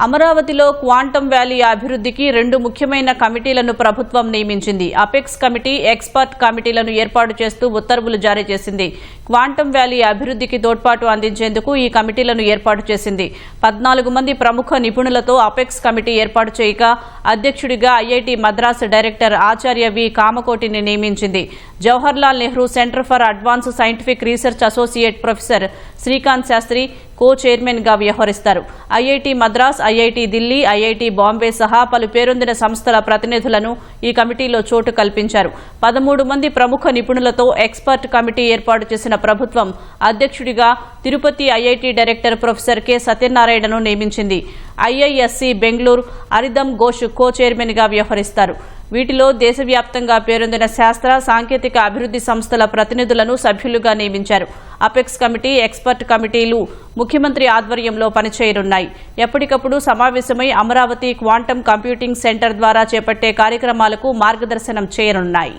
అమరావతిలో quantum valley అభివృద్ధికి రెండు ముఖ్యమైన కమిటీలను ప్రభుత్వం నియమించింది. అపెక్స్ కమిటీ ఎక్స్పర్ట్ కమిటీలను ఏర్పాటు చేస్తూ ఉత్తర్వులు జారీ చేసింది. క్వాంటం వ్యాలీ అభివృద్ధికి తోడ్పాటు అందించేందుకు ఈ కమిటీలను ఏర్పాటు చేసింది. పద్నాలుగు మంది ప్రముఖ నిపుణులతో అపెక్స్ కమిటీ ఏర్పాటు చేయగా అధ్యక్షుడిగా ఐఐటి మద్రాసు డైరెక్టర్ ఆచార్య వి. కామకోటిని నియమించింది. Jawaharlal Nehru centre for advanced scientific research associate professor Srikanth Sastry co చైర్మన్గా వ్యవహరిస్తారు. IIT Madras IIT Delhi IIT Bombay సహా పలు పేరొందిన సంస్థల ప్రతినిధులను ఈ కమిటీలో చోటు కల్పించారు. పదమూడు మంది ప్రముఖ నిపుణులతో ఎక్స్పర్ట్ కమిటీ ఏర్పాటు చేసిన ప్రభుత్వం అధ్యక్షుడిగా Tirupati IIT director professor K. సత్యనారాయణను నియమించింది. ఐఐఎస్సి బెంగళూరు అరిదమ్ ఘోష్ కో చైర్మన్గా వ్యవహరిస్తారు. వీటిలో దేశవ్యాప్తంగా పేరొందిన శాస్త్ర సాంకేతిక అభివృద్ధి సంస్థల ప్రతినిధులను సభ్యులుగా నియమించారు. అపెక్స్ కమిటీ ఎక్స్పర్ట్ కమిటీలు ముఖ్యమంత్రి ఆధ్వర్యంలో పనిచేయనున్నాయి. ఎప్పటికప్పుడు సమావేశమై అమరావతి క్వాంటం కంప్యూటింగ్ సెంటర్ ద్వారా చేపట్టే కార్యక్రమాలకు మార్గదర్శనం చేయనున్నాయి.